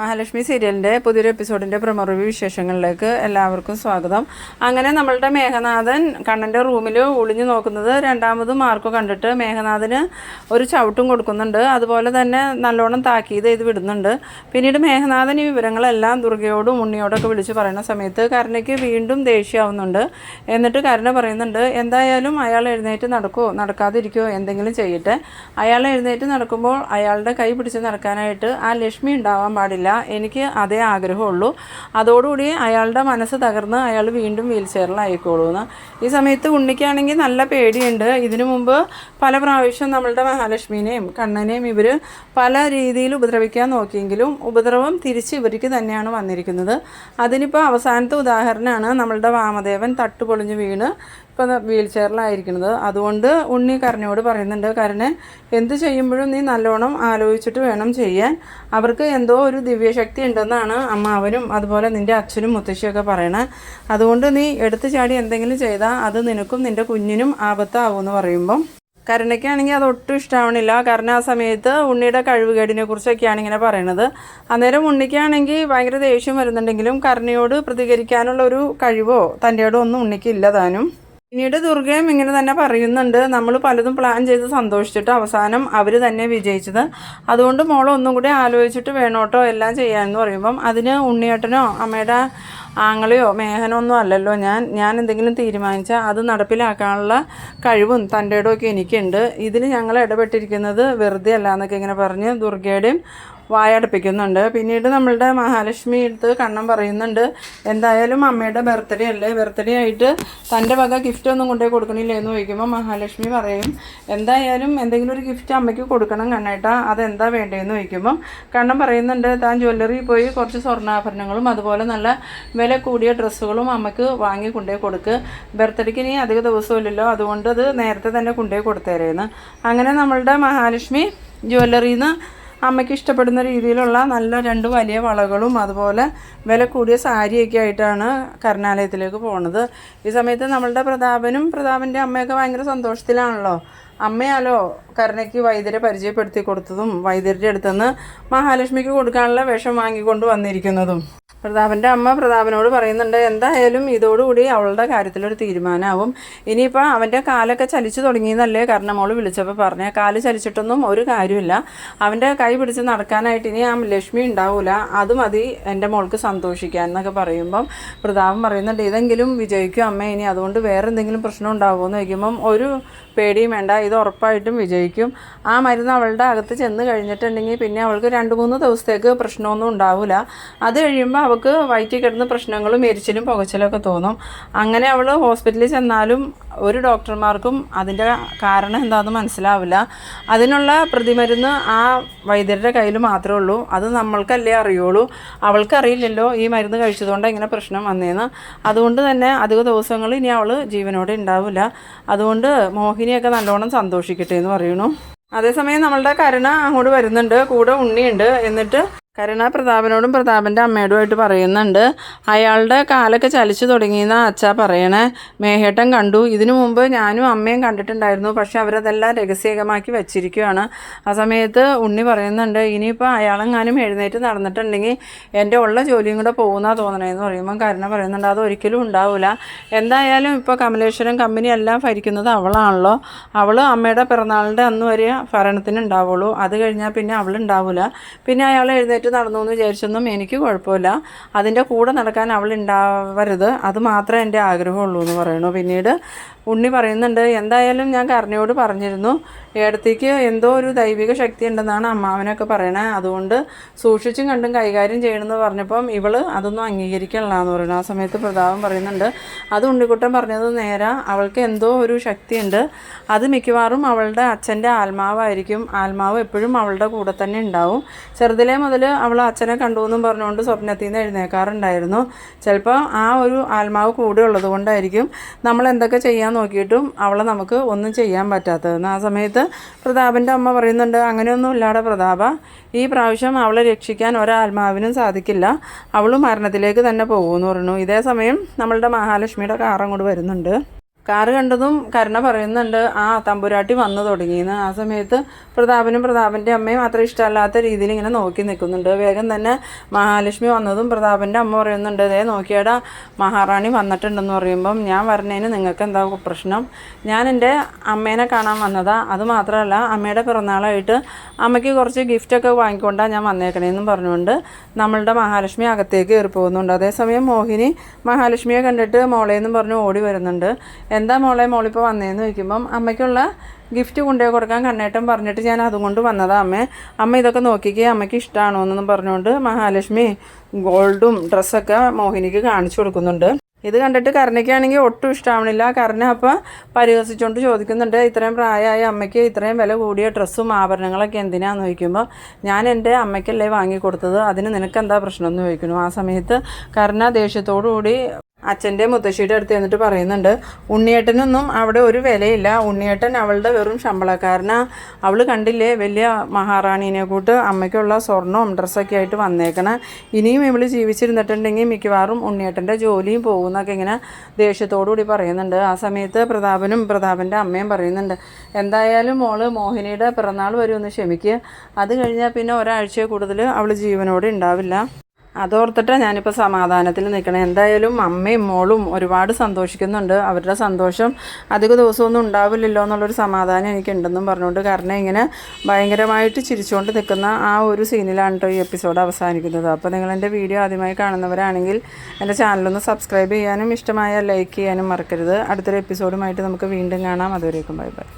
മഹാലക്ഷ്മി സീരിയലിന്റെ പുതിയൊരു എപ്പിസോഡിന്റെ പ്രമോ വിശേഷങ്ങളിലേക്ക് എല്ലാവർക്കും സ്വാഗതം. അങ്ങനെ നമ്മളുടെ മേഘനാഥൻ കണ്ണന്റെ റൂമിൽ ഒളിഞ്ഞു നോക്കുന്നത് രണ്ടാമതും മാർക്ക് കണ്ടിട്ട് മേഘനാഥന് ഒരു ചവിട്ടും കൊടുക്കുന്നുണ്ട്. അതുപോലെ തന്നെ നല്ലോണം താക്കീത് ചെയ്ത് വിടുന്നുണ്ട്. പിന്നീട് മേഘനാഥൻ ഈ വിവരങ്ങളെല്ലാം ദുർഗയോടും ഉണ്ണിയോടൊക്കെ വിളിച്ച് പറയുന്ന സമയത്ത് കരുണയ്ക്ക് വീണ്ടും ദേഷ്യമാവുന്നുണ്ട്. എന്നിട്ട് കരുണ പറയുന്നുണ്ട് എന്തായാലും അയാൾ എഴുന്നേറ്റ് നടക്കുമോ നടക്കാതിരിക്കുമോ എന്തെങ്കിലും ചെയ്യട്ടെ. അയാൾ എഴുന്നേറ്റ് നടക്കുമ്പോൾ അയാളുടെ കൈ പിടിച്ച് നടക്കാനായിട്ട് ആ ലക്ഷ്മി ഉണ്ടാവാൻ പാടില്ല. എനിക്ക് അതേ ആഗ്രഹമുള്ളൂ. അതോടുകൂടി അയാളുടെ മനസ്സ് തകർന്ന് അയാൾ വീണ്ടും വീൽ ചെയറിലായിക്കോളൂ എന്ന് ഈ സമയത്ത് ഉണ്ണിക്കാണെങ്കിൽ നല്ല പേടിയുണ്ട്. ഇതിനു മുമ്പ് പല പ്രാവശ്യം നമ്മളുടെ മഹാലക്ഷ്മിനെയും കണ്ണനെയും ഇവർ പല രീതിയിൽ ഉപദ്രവിക്കാൻ നോക്കിയെങ്കിലും ഉപദ്രവം തിരിച്ച് ഇവർക്ക് തന്നെയാണ് വന്നിരിക്കുന്നത്. അതിനിപ്പോൾ അവസാനത്തെ ഉദാഹരണമാണ് നമ്മളുടെ വാമദേവൻ തട്ടുപൊളിഞ്ഞ് വീണ് ഇപ്പം വീൽ ചെയറിലായിരിക്കുന്നത്. അതുകൊണ്ട് ഉണ്ണി കരനോട് പറയുന്നുണ്ട് കരനെ എന്ത് ചെയ്യുമ്പോഴും നീ നല്ലോണം ആലോചിച്ചിട്ട് വേണം ചെയ്യാൻ. അവർക്ക് എന്തോ ഒരു ദിവ്യശക്തി ഉണ്ടെന്നാണ് അമ്മ അവരും അതുപോലെ നിന്റെ അച്ഛനും മുത്തശ്ശിയൊക്കെ പറയണേ. അതുകൊണ്ട് നീ എടുത്തു ചാടി എന്തെങ്കിലും ചെയ്താൽ അത് നിനക്കും നിന്റെ കുഞ്ഞിനും ആപത്താവുമെന്ന് പറയുമ്പം. കരുണയ്ക്കാണെങ്കിൽ അത് ഒട്ടും ഇഷ്ടമാവണില്ല കാരണം ആ സമയത്ത് ഉണ്ണിയുടെ കഴിവുകേടിനെ കുറിച്ചൊക്കെയാണ് ഇങ്ങനെ പറയണത്. അന്നേരം ഉണ്ണിക്കാണെങ്കിൽ ഭയങ്കര ദേഷ്യം വരുന്നുണ്ടെങ്കിലും കരുണയോട് പ്രതികരിക്കാനുള്ള ഒരു കഴിവോ തന്റെയോടോ ഒന്നും ഉണ്ണിക്കില്ല താനും. പിന്നീട് ദുർഗയും ഇങ്ങനെ തന്നെ പറയുന്നുണ്ട്. നമ്മൾ പലതും പ്ലാൻ ചെയ്ത് സന്തോഷിച്ചിട്ട് അവസാനം അവർ തന്നെ വിജയിച്ചത്. അതുകൊണ്ട് മോൾ ഒന്നും കൂടി ആലോചിച്ചിട്ട് വേണോട്ടോ എല്ലാം ചെയ്യാമെന്ന് പറയുമ്പം അതിന് ഉണ്ണിയേട്ടനോ അമ്മയുടെ ആങ്ങളെയോ മേഹനോ ഒന്നും അല്ലല്ലോ ഞാൻ. ഞാൻ എന്തെങ്കിലും തീരുമാനിച്ചാൽ അത് നടപ്പിലാക്കാനുള്ള കഴിവും തന്റെ എനിക്കുണ്ട്. ഇതിൽ ഞങ്ങൾ ഇടപെട്ടിരിക്കുന്നത് വെറുതെ അല്ല എന്നൊക്കെ ഇങ്ങനെ പറഞ്ഞ് ദുർഗയുടെയും വായടപ്പിക്കുന്നുണ്ട് പിന്നീട് നമ്മളുടെ മഹാലക്ഷ്മി എടുത്ത് കണ്ണം പറയുന്നുണ്ട്. എന്തായാലും അമ്മയുടെ ബർത്ത്ഡേ അല്ലേ? ബർത്ത്ഡേ ആയിട്ട് തന്റെ വക ഗിഫ്റ്റ് ഒന്നും കൊണ്ടുപോയി കൊടുക്കണില്ലേ എന്ന് ചോദിക്കുമ്പോൾ മഹാലക്ഷ്മി പറയും എന്തായാലും എന്തെങ്കിലും ഒരു ഗിഫ്റ്റ് അമ്മയ്ക്ക് കൊടുക്കണം കണ്ണേട്ടാ. അതെന്താ വേണ്ടതെന്ന് ചോദിക്കുമ്പം കണ്ണം പറയുന്നുണ്ട് താൻ ജ്വല്ലറി പോയി കുറച്ച് സ്വർണാഭരണങ്ങളും അതുപോലെ നല്ല വില കൂടിയ ഡ്രസ്സുകളും അമ്മയ്ക്ക് വാങ്ങി കൊണ്ടുപോയി കൊടുക്ക്. ബർത്ത്ഡേക്ക് ഇനി അധിക ദിവസമില്ലല്ലോ അതുകൊണ്ട് അത് നേരത്തെ തന്നെ കൊണ്ടുപോയി കൊടുത്തേരേന്ന്. അങ്ങനെ നമ്മളുടെ മഹാലക്ഷ്മി ജ്വല്ലറിയിൽ നിന്ന് അമ്മയ്ക്ക് ഇഷ്ടപ്പെടുന്ന രീതിയിലുള്ള നല്ല രണ്ട് വലിയ വളകളും അതുപോലെ വില കൂടിയ സാരിയൊക്കെ ആയിട്ടാണ് കരുണാലയത്തിലേക്ക് പോണത്. ഈ സമയത്ത് നമ്മളുടെ പ്രതാപനും പ്രതാപന്റെ അമ്മയൊക്കെ ഭയങ്കര സന്തോഷത്തിലാണല്ലോ. അമ്മയാലോ കരുണയ്ക്ക് വൈദ്യരെ പരിചയപ്പെടുത്തി കൊടുത്തതും വൈദ്യരുടെ അടുത്തുനിന്ന് മഹാലക്ഷ്മിക്ക് കൊടുക്കാനുള്ള വിഷം വാങ്ങിക്കൊണ്ട് വന്നിരിക്കുന്നതും. പ്രതാപന്റെ അമ്മ പ്രതാപനോട് പറയുന്നുണ്ട് എന്തായാലും ഇതോടുകൂടി അവളുടെ കാര്യത്തിലൊരു തീരുമാനമാവും ഇനിയിപ്പോൾ അവന്റെ കാലൊക്കെ ചലിച്ചു തുടങ്ങിയെന്നല്ലേ കാരണം അവൾ വിളിച്ചപ്പോൾ പറഞ്ഞ. കാൽ ചലിച്ചിട്ടൊന്നും ഒരു കാര്യമില്ല. അവന്റെ കൈ പിടിച്ച് നടക്കാനായിട്ട് ഇനി ആ ലക്ഷ്മി ഉണ്ടാവില്ല അത് മതി എന്റെ മോൾക്ക് സന്തോഷിക്കാൻ എന്നൊക്കെ പറയുമ്പം പ്രതാപൻ പറയുന്നുണ്ട് ഇതെങ്കിലും വിജയിക്കും അമ്മ. ഇനി അതുകൊണ്ട് വേറെ എന്തെങ്കിലും പ്രശ്നം ഉണ്ടാവുമോ എന്ന് ചോദിക്കുമ്പം ഒരു പേടിയും വേണ്ട. ഇത് ഉറപ്പായിട്ടും വിജയിക്കും. ആ മരുന്ന് അവളുടെ അകത്ത് ചെന്ന് കഴിഞ്ഞിട്ടുണ്ടെങ്കിൽ പിന്നെ അവൾക്ക് രണ്ട് മൂന്ന് ദിവസത്തേക്ക് പ്രശ്നമൊന്നും ഉണ്ടാവില്ല അത് കഴിയുമ്പോൾ അവൾക്ക് വയറ്റിൽ കിടന്ന് പ്രശ്നങ്ങളും എരിച്ചിലും പുകച്ചിലും ഒക്കെ തോന്നും. അങ്ങനെ അവൾ ഹോസ്പിറ്റലിൽ ചെന്നാലും ഒരു ഡോക്ടർമാർക്കും അതിന്റെ കാരണം എന്താണെന്ന് മനസ്സിലാവില്ല. അതിനുള്ള പ്രതിമരുന്ന് ആ വൈദ്യരുടെ കയ്യിൽ മാത്രമേ ഉള്ളൂ. അത് നമ്മൾക്കല്ലേ അറിയുള്ളൂ. അവൾക്കറിയില്ലല്ലോ ഈ മരുന്ന് കഴിച്ചതുകൊണ്ട് ഇങ്ങനെ പ്രശ്നം വന്നേന്ന്. അതുകൊണ്ട് തന്നെ അധിക ദിവസങ്ങൾ ഇനി അവൾ ജീവനോടെ ഉണ്ടാവില്ല. അതുകൊണ്ട് മോഹിനിയൊക്കെ നല്ലോണം സന്തോഷിക്കട്ടെ എന്ന് പറയുന്നു. അതേസമയം നമ്മളുടെ കരുണ അങ്ങോട്ട് വരുന്നുണ്ട്. കൂടെ ഉണ്ണിയുണ്ട്. എന്നിട്ട് കരുണ പ്രതാപനോടും പ്രതാപന്റെ അമ്മയോടുമായിട്ട് പറയുന്നുണ്ട്. അയാളുടെ കാലൊക്കെ ചലിച്ചു തുടങ്ങിയെന്ന് അച്ഛ പറയണേ. മേഹേട്ടൻ കണ്ടു. ഇതിനു മുമ്പ് ഞാനും അമ്മയും കണ്ടിട്ടുണ്ടായിരുന്നു. പക്ഷെ അവരതെല്ലാം രഹസ്യകമാക്കി വെച്ചിരിക്കുകയാണ്. ആ സമയത്ത് ഉണ്ണി പറയുന്നുണ്ട് ഇനിയിപ്പോൾ അയാളെങ്ങാനും എഴുന്നേറ്റ് നടന്നിട്ടുണ്ടെങ്കിൽ എന്റെ ഉള്ള ജോലിയും കൂടെ പോകുന്ന തോന്നണേന്ന് പറയുമ്പോൾ കരുണ പറയുന്നുണ്ട് അത് ഒരിക്കലും ഉണ്ടാവില്ല എന്തായാലും ഇപ്പോൾ കമലേശ്വരം കമ്പനി എല്ലാം ഭരിക്കുന്നത് അവളാണല്ലോ. അവൾ അമ്മയുടെ പിറന്നാളിന്റെ അന്ന് വരെ ഭരണത്തിന് ഉണ്ടാവുള്ളൂ അത് കഴിഞ്ഞാൽ പിന്നെ അവളുണ്ടാവില്ല പിന്നെ അയാൾ എഴുന്നേറ്റ് നടന്നു എന്ന് വിചാരിച്ചൊന്നും എനിക്ക് കുഴപ്പമില്ല. അതിന്റെ കൂടെ നടക്കാൻ അവൾ ഉണ്ടാവരുത് അത് മാത്രമേ എന്റെ ആഗ്രഹമുള്ളൂ എന്ന് പറയുന്നു. പിന്നീട് ഉണ്ണി പറയുന്നുണ്ട് എന്തായാലും ഞാൻ കർണയോട് പറഞ്ഞിരുന്നു. ഏടത്തേക്ക് എന്തോ ഒരു ദൈവിക ശക്തി ഉണ്ടെന്നാണ് അമ്മാവനൊക്കെ പറയണേ. അതുകൊണ്ട് സൂക്ഷിച്ചും കണ്ടും കൈകാര്യം ചെയ്യണമെന്ന് പറഞ്ഞപ്പം ഇവൾ അതൊന്നും അംഗീകരിക്കണില്ല എന്ന് പറയുന്നു. ആ സമയത്ത് പ്രതാപം പറയുന്നുണ്ട് അത് ഉണ്ണിക്കുട്ടൻ പറഞ്ഞത് നേരെ. അവൾക്ക് എന്തോ ഒരു ശക്തിയുണ്ട് അത് മിക്കവാറും അവളുടെ അച്ഛന്റെ ആത്മാവായിരിക്കും. ആത്മാവ് എപ്പോഴും അവളുടെ കൂടെ തന്നെ ഉണ്ടാവും. ചെറുതിലേ മുതൽ അവൾ അച്ഛനെ കണ്ടു എന്നും പറഞ്ഞുകൊണ്ട് സ്വപ്നത്തിൽ നിന്ന് എഴുന്നേക്കാറുണ്ടായിരുന്നു. ചിലപ്പോൾ ആ ഒരു ആത്മാവ് കൂടെ ഉള്ളത് കൊണ്ടായിരിക്കും നമ്മൾ എന്തൊക്കെ ചെയ്യാൻ നോക്കിയിട്ടും അവളെ നമുക്ക് ഒന്നും ചെയ്യാൻ പറ്റാത്തതെന്ന് ആ സമയത്ത് പ്രതാപന്റെ അമ്മ പറയുന്നുണ്ട് അങ്ങനെയൊന്നും ഇല്ലാടെ പ്രതാപ. ഈ പ്രാവശ്യം അവളെ രക്ഷിക്കാൻ ഒരാത്മാവിനും സാധിക്കില്ല. അവൾ മരണത്തിലേക്ക് തന്നെ പോകുമെന്ന് പറഞ്ഞു. ഇതേ സമയം നമ്മളുടെ മഹാലക്ഷ്മിയുടെ കാർ അങ്ങോട്ട് വരുന്നുണ്ട്. കാറ് കണ്ടതും കരുണ പറയുന്നുണ്ട് ആ തമ്പുരാട്ടി വന്നു തുടങ്ങിയെന്ന്. ആ സമയത്ത് പ്രതാപനും പ്രതാപന്റെ അമ്മയും അത്ര ഇഷ്ടമല്ലാത്ത രീതിയിൽ ഇങ്ങനെ നോക്കി നിൽക്കുന്നുണ്ട്. വേഗം തന്നെ മഹാലക്ഷ്മി വന്നതും പ്രതാപന്റെ അമ്മ പറയുന്നുണ്ട് ദേ നോക്കിയാടാ മഹാറാണി വന്നിട്ടുണ്ടെന്ന് പറയുമ്പം ഞാൻ വരണേന് നിങ്ങൾക്ക് എന്താ പ്രശ്നം? ഞാൻ എന്റെ അമ്മേനെ കാണാൻ വന്നതാ. അത് മാത്രമല്ല അമ്മയുടെ പിറന്നാളായിട്ട് അമ്മയ്ക്ക് കുറച്ച് ഗിഫ്റ്റൊക്കെ വാങ്ങിക്കൊണ്ടാണ് ഞാൻ വന്നേക്കണേന്നും പറഞ്ഞുകൊണ്ട് നമ്മളുടെ മഹാലക്ഷ്മി അകത്തേക്ക് കയറി പോകുന്നുണ്ട് അതേസമയം മോഹിനി മഹാലക്ഷ്മിയെ കണ്ടിട്ട് മോളേന്നും പറഞ്ഞ് ഓടി വരുന്നുണ്ട്. എന്താ മോളെ മോളിപ്പോൾ വന്നതെന്ന് ചോദിക്കുമ്പം അമ്മയ്ക്കുള്ള ഗിഫ്റ്റ് കൊണ്ടുപോയി കൊടുക്കാൻ കണ്ണേട്ടൻ പറഞ്ഞിട്ട് ഞാൻ അതുകൊണ്ട് വന്നതാ അമ്മേ. അമ്മ ഇതൊക്കെ നോക്കിക്കേ അമ്മയ്ക്ക് ഇഷ്ടമാണോ എന്നൊന്നും പറഞ്ഞുകൊണ്ട് മഹാലക്ഷ്മി ഗോൾഡും ഡ്രസ്സൊക്കെ മോഹിനിക്ക് കാണിച്ചു കൊടുക്കുന്നുണ്ട്. ഇത് കണ്ടിട്ട് കരുണയ്ക്കാണെങ്കിൽ ഒട്ടും ഇഷ്ടമാവണില്ല കരുണ അപ്പം പരിഹസിച്ചുകൊണ്ട് ചോദിക്കുന്നുണ്ട് ഇത്രയും പ്രായമായ അമ്മയ്ക്ക് ഇത്രയും വില കൂടിയ ഡ്രസ്സും ആഭരണങ്ങളൊക്കെ എന്തിനാന്ന് ചോദിക്കുമ്പോൾ ഞാൻ എന്റെ അമ്മയ്ക്കല്ലേ വാങ്ങിക്കൊടുത്തത്? അതിന് നിനക്ക് എന്താ പ്രശ്നം? എന്ന് ചോദിക്കുന്നു. ആ സമയത്ത് കരുണ ദേഷ്യത്തോടു കൂടി അച്ഛന്റെ മുത്തശ്ശിയുടെ അടുത്ത് എന്നിട്ട് പറയുന്നുണ്ട് ഉണ്ണിയേട്ടനൊന്നും അവിടെ ഒരു വിലയില്ല. ഉണ്ണിയേട്ടൻ അവളുടെ വെറും ശമ്പളക്കാരനാ. അവൾ കണ്ടില്ലേ വലിയ മഹാറാണീനെ കൂട്ട് അമ്മയ്ക്കുള്ള സ്വർണവും ഡ്രസ്സൊക്കെ ആയിട്ട് വന്നേക്കണേ. ഇനിയും ഇവൾ ജീവിച്ചിരുന്നിട്ടുണ്ടെങ്കിൽ മിക്കവാറും ഉണ്ണിയേട്ടന്റെ ജോലിയും പോകുന്നൊക്കെ ഇങ്ങനെ ദേഷ്യത്തോടുകൂടി പറയുന്നുണ്ട്. ആ സമയത്ത് പ്രതാപനും പ്രതാപന്റെ അമ്മയും പറയുന്നുണ്ട് എന്തായാലും മോൾ മോഹിനിയുടെ പിറന്നാൾ വരുമെന്ന് ക്ഷമിക്കുക അത് കഴിഞ്ഞാൽ പിന്നെ ഒരാഴ്ച കൂടുതൽ അവൾ ജീവനോടെ ഉണ്ടാവില്ല. അതോർത്തിട്ടാണ് ഞാനിപ്പോൾ സമാധാനത്തിൽ നിൽക്കണേ എന്തായാലും അമ്മയും മോളും ഒരുപാട് സന്തോഷിക്കുന്നുണ്ട്. അവരുടെ സന്തോഷം അധിക ദിവസമൊന്നും ഉണ്ടാവില്ലല്ലോ എന്നുള്ളൊരു സമാധാനം എനിക്കുണ്ടെന്നും പറഞ്ഞുകൊണ്ട് കാരണം ഇങ്ങനെ ഭയങ്കരമായിട്ട് ചിരിച്ചുകൊണ്ട് നിൽക്കുന്ന ആ ഒരു സീനിലാണ് കേട്ടോ ഈ എപ്പിസോഡ് അവസാനിക്കുന്നത്. അപ്പോൾ നിങ്ങൾ എന്റെ വീഡിയോ ആദ്യമായി കാണുന്നവരാണെങ്കിൽ എന്റെ ചാനലൊന്ന് സബ്സ്ക്രൈബ് ചെയ്യാനും ഇഷ്ടമായ ലൈക്ക് ചെയ്യാനും മറക്കരുത്. അടുത്തൊരു എപ്പിസോഡുമായിട്ട് നമുക്ക് വീണ്ടും കാണാം. അതുവരേക്കും ബൈ ബൈ.